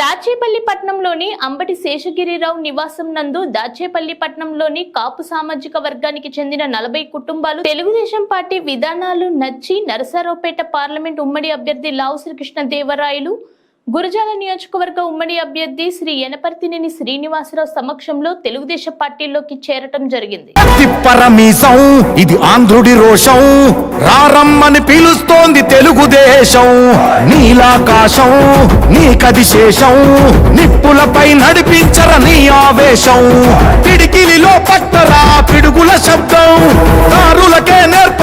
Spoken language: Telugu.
దాచేపల్లి పట్నంలోని అంబటి శేషగిరిరావు నివాసం నందు దాచేపల్లి పట్నంలోని కాపు సామాజిక వర్గానికి చెందిన నలభై కుటుంబాలు తెలుగుదేశం పార్టీ విధానాలు నచ్చి నరసరావుపేట పార్లమెంట్ ఉమ్మడి అభ్యర్థి లావు శ్రీకృష్ణ దేవరాయలు గురజాల నియోజకవర్గ ఉమ్మడి అభ్యర్థి శ్రీ ఎనపర్తినేని శ్రీనివాసరావు సమక్షంలో తెలుగుదేశం పార్టీలోకి చేరటం జరిగింది. పరమీసం ఇది ఆంధ్రుడి రోషం. రారమ్మని పిలుస్తోంది తెలుగుదేశం. నీలాకాశం నీకది శేషం. నిప్పులపై నడిపించర నీ ఆవేశం. పిడికిలిలో పట్టరా పిడుగుల శబ్దం. దారులకే నేర్ప